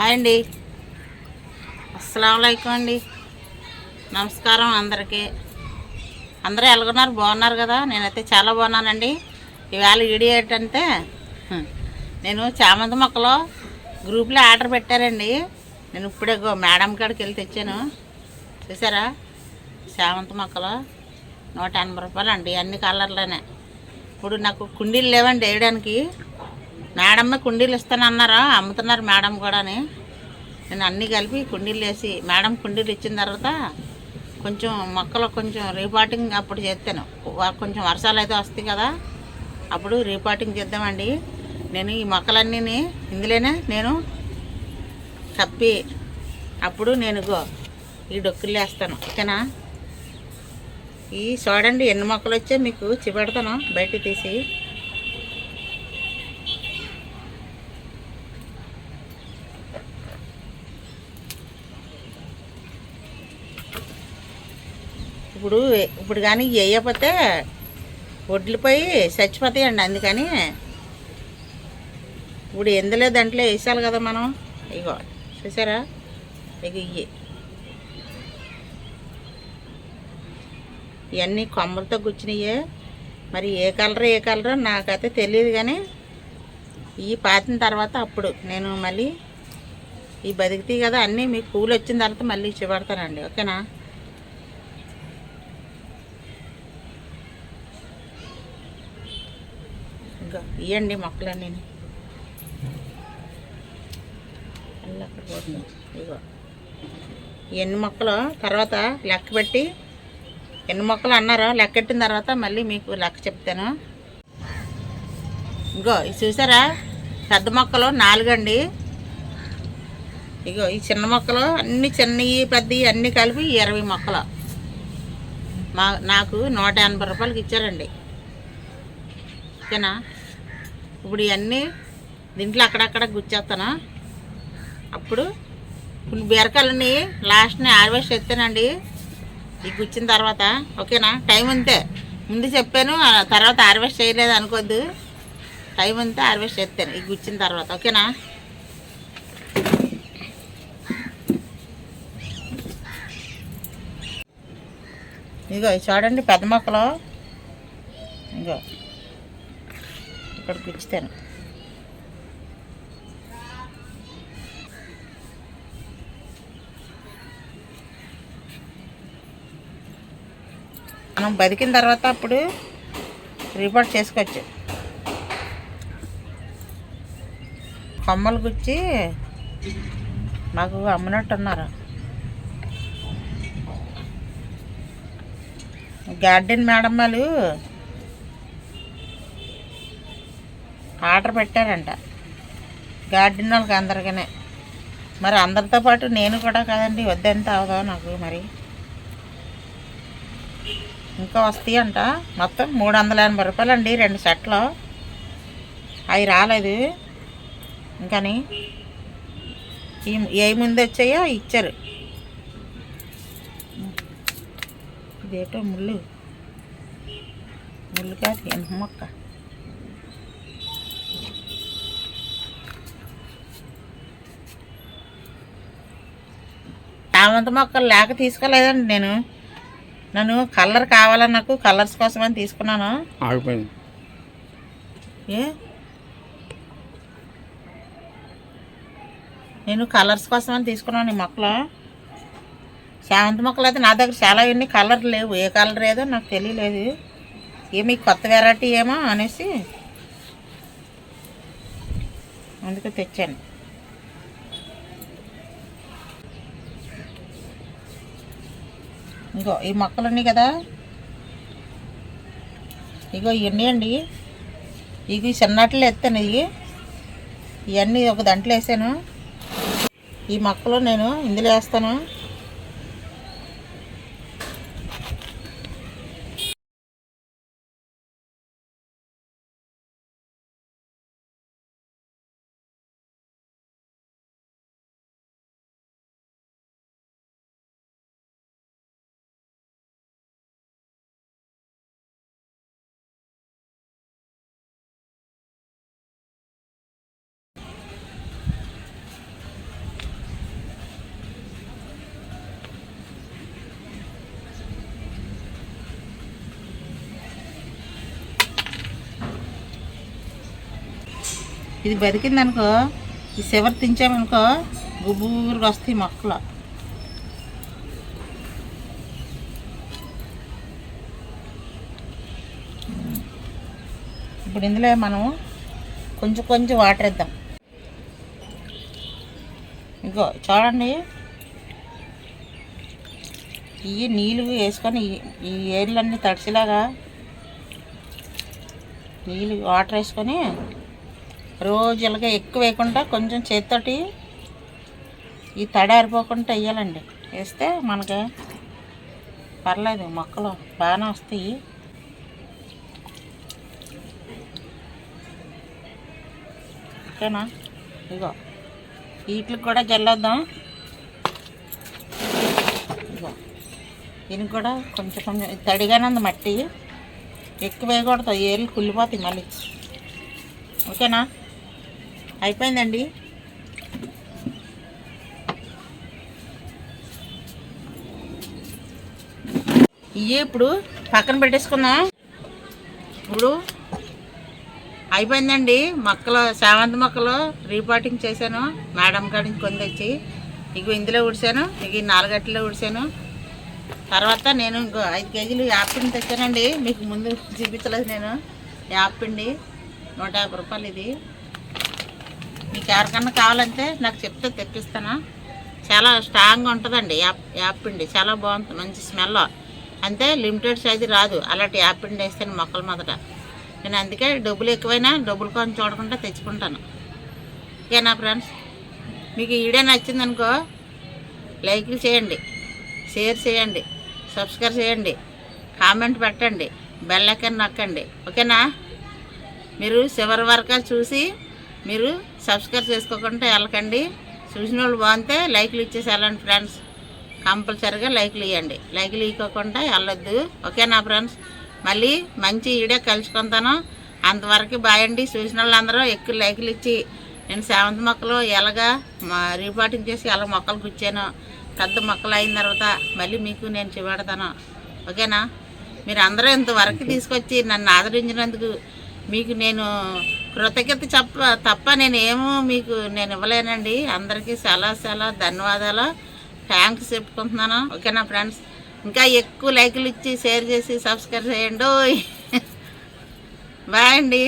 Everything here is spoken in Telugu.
హాయ్ అండి. అస్సలం అండి. నమస్కారం అందరికీ. అందరూ ఎలాగున్నారు? బాగున్నారు కదా? నేనైతే చాలా బాగున్నానండి. ఇవాళ వీడియో ఏంటంటే నేను చామంతి మొక్కలు గ్రూప్లో ఆర్డర్ పెట్టారండి. నేను ఇప్పుడే గో మేడం కాడికి వెళ్ళి తెచ్చాను. చూసారా? చామంతి మొక్కలు నూట ఎనభై రూపాయలు అండి అన్ని కలర్లోనే ఇప్పుడు నాకు కుండీలు లేవండి వేయడానికి. మేడమ్మే కుండీలు ఇస్తానన్నారా? అమ్ముతున్నారు మేడం కూడాని. నేను అన్నీ కలిపి కుండీలు వేసి మేడం కుండీలు ఇచ్చిన తర్వాత కొంచెం మొక్కలు కొంచెం రీపాటింగ్ అప్పుడు చేస్తాను. కొంచెం వర్షాలు అయితే వస్తాయి కదా అప్పుడు రీపాటింగ్ చేద్దామండి. నేను ఈ మొక్కలన్నీ ఇందులోనే నేను కప్పి అప్పుడు నేను ఈ డొక్కులు వేస్తాను. ఓకేనా? ఈ చూడండి ఎన్ని మొక్కలు వచ్చా మీకు చూపెడతాను బయట తీసి. ఇప్పుడు ఇప్పుడు కానీ వేయకపోతే వడ్లిపోయి చచ్చిపోతాయండి అందుకని ఇప్పుడు ఎందులో దాంట్లో వేసాలి కదా మనం? ఇగో చూసారా? ఇక ఇవి ఇవన్నీ కొమ్మలతో గుచ్చినాయే. మరి ఏ కలర్ ఏ కలరో నాకైతే తెలియదు కానీ ఇవి పాతిన తర్వాత అప్పుడు నేను మళ్ళీ ఈ బతికితాయి కదా అన్నీ మీకు పూలు వచ్చిన తర్వాత మళ్ళీ చూపెడతానండి ఓకేనా ఇంకా ఇవ్వండి మొక్కలన్నీ. అన్నీ అక్కడ పోతుంది. ఇగో ఎన్ని మొక్కలు? తర్వాత లెక్క పెట్టి ఎన్ని మొక్కలు అన్నారో లెక్కెట్టిన తర్వాత మళ్ళీ మీకు లెక్క చెప్తాను. ఇగో ఇది చూసారా? పెద్ద మొక్కలు నాలుగండి. ఇగో ఈ చిన్న మొక్కలు అన్ని చిన్నవి పెద్దవి అన్నీ కలిపి ఇరవై మొక్కలు. మా నాకు నూట ఎనభై రూపాయలకి ఇచ్చారండి. ఓకేనా? ఇప్పుడు ఇవన్నీ దీంట్లో అక్కడక్కడ గుచ్చేస్తాను అప్పుడు కొన్ని బీరకాయలని లాస్ట్ని హార్వెస్ట్ ఎత్తానండి ఈ గుచ్చిన తర్వాత ఓకేనా? టైం అంతే. ముందు చెప్పాను ఆ తర్వాత హార్వెస్ట్ చేయలేదు అనుకోద్దు. టైం ఉంటే హార్వెస్ట్ ఎత్తాను ఇది గుచ్చిన తర్వాత ఓకేనా? ఇగో చూడండి పెద్ద మొక్కలు. ఇగో. ఇక్కడ గుచ్చుతాను మనం బతికిన తర్వాత అప్పుడు రిపోర్ట్ చేసుకోవచ్చు. కొమ్మలు గుచ్చి మాకు అమ్మినట్టున్నారు. గార్డెన్ మేడం వాళ్ళు ఆర్డర్ పెట్టారంట. గార్డెన్ వాళ్ళకి అందరికనే. మరి అందరితో పాటు నేను కూడా కదండి వద్దెంత అవదో నాకు మరి. ఇంకా వస్తాయి అంట మొత్తం మూడు వందల ఎనభై రూపాయలు అండి రెండు సెట్లు. అవి రాలేదు. ఇంకని ఏ ముందు వచ్చాయో ఇచ్చారు. ఇదేటో ముళ్ళు. ముళ్ళు కాదు మొక్క. చామంతి మొక్కలు లేక తీసుకోలేదండి నేను. నన్ను కలర్ కావాలని నాకు కలర్స్ కోసం అని తీసుకున్నాను. ఆగిపోయింది. ఏ? నేను కలర్స్ కోసం అని తీసుకున్నాను ఈ మొక్కలు. శామంతి మొక్కలు అయితే నా దగ్గర చాలా ఎన్ని కలర్ లేవు. ఏ కలర్ ఏదో నాకు తెలియలేదు. ఏమి కొత్త వెరైటీ ఏమో అనేసి అందుకే తెచ్చాను. ఇంకో ఈ మొక్కలు ఉన్నాయి కదా. ఇగో ఇవన్నీ అండి. ఇవి చిన్నట్లు ఎత్తాను ఇవి ఇవన్నీ ఒక దాంట్లో వేసాను. ఈ మొక్కలు నేను ఇందులో వేస్తాను. ఇది బతికిందనుకో ఈ చివరి తించామనుకో గుబూరుగా వస్తాయి మొక్కలు. ఇప్పుడు ఇందులో మనం కొంచెం కొంచెం వాటర్ ఇద్దాం ఇంకో చూడండి. ఈ నీళ్ళు వేసుకొని ఈ- ఏళ్ళన్నీ ఏర్లన్నీ నీళ్ళు వాటర్ వేసుకొని రోజు ఇలాగ ఎక్కువ వేయకుండా కొంచెం చేత్తోటి ఈ తడి ఆరిపోకుండా వేయాలండి. వేస్తే మనకి పర్లేదు మొక్కలు బాగానే వస్తాయి. ఓకేనా? ఇగో వీటికి కూడా జల్లేద్దాం. ఇగో దీనికి కూడా కొంచెం కొంచెం తడిగానే ఉంది మట్టి. ఎక్కువ వేయకూడదు ఏళ్ళు కుళ్ళిపోతాయి మళ్ళీ. ఓకేనా? అయిపోయిందండి. ఇవి ఇప్పుడు పక్కన పెట్టేసుకుందాం ఇప్పుడు అయిపోయిందండి. మొక్కలు సేవంతి మొక్కలు రీపాటింగ్ చేశాను. మేడం కాడి కొని తెచ్చి ఇక ఇందులో ఉడిశాను ఇక నాలుగట్లో ఉడిశాను తర్వాత నేను ఇంకో ఐదు కేజీలు యాప్పిండి తెచ్చానండి. మీకు ముందు చూపించలేదు నేను. యాప్పిండి నూట యాభై రూపాయలు ఇది. మీకు ఎవరికన్నా కావాలంటే నాకు చెప్తే తెప్పిస్తాను. చాలా స్ట్రాంగ్గా ఉంటుందండి యాప్ యాప్పిండి చాలా బాగుంటుంది మంచి స్మెల్ అంతే లిమిటెడ్ సైజు రాదు. అలాంటి యాప్పిండి వేస్తాను మొక్కల మొదట. నేను అందుకే డబ్బులు ఎక్కువైనా డబ్బులు కొంచెం చూడకుండా తెచ్చుకుంటాను. ఓకేనా ఫ్రెండ్స్ మీకు ఈడే నచ్చిందనుకో లైక్లు చేయండి షేర్ చేయండి సబ్స్క్రైబ్ చేయండి కామెంట్ పెట్టండి బెల్ ఐకాన్ నొక్కండి. ఓకేనా? మీరు చివరి వరకు చూసి మీరు సబ్స్క్రైబ్ చేసుకోకుండా వెళ్ళకండి. చూసిన వాళ్ళు బాగుంటే లైక్లు ఇచ్చేసి వెళ్ళండి ఫ్రెండ్స్. కంపల్సరీగా లైక్లు ఇవ్వండి లైక్లు ఇవ్వకుండా వెళ్ళొద్దు. ఓకేనా ఫ్రెండ్స్? మళ్ళీ మంచి వీడియో కలుసుకుంటాను. అంతవరకు బాయ్ చూసిన వాళ్ళందరూ ఎక్కువ లైక్లు ఇచ్చి నేను సేవంతి మొక్కలు ఎలాగా మా రీపాటింగ్ చేసి ఎలా మొక్కలు గుచ్చాను. పెద్ద మొక్కలు అయిన తర్వాత మళ్ళీ మీకు నేను చూపెడతాను. ఓకేనా? మీరు అందరూ ఇంతవరకు తీసుకొచ్చి నన్ను ఆదరించినందుకు మీకు నేను కృతజ్ఞత చెప్ప తప్ప నేను ఏమో మీకు నేను ఇవ్వలేనండి. అందరికీ చాలా చాలా ధన్యవాదాలు. థ్యాంక్స్ చెప్పుకుంటున్నాను. ఓకేనా ఫ్రెండ్స్ ఇంకా ఎక్కువ లైకులు ఇచ్చి షేర్ చేసి సబ్స్క్రైబ్ చేయండి. బాయ్ అండి.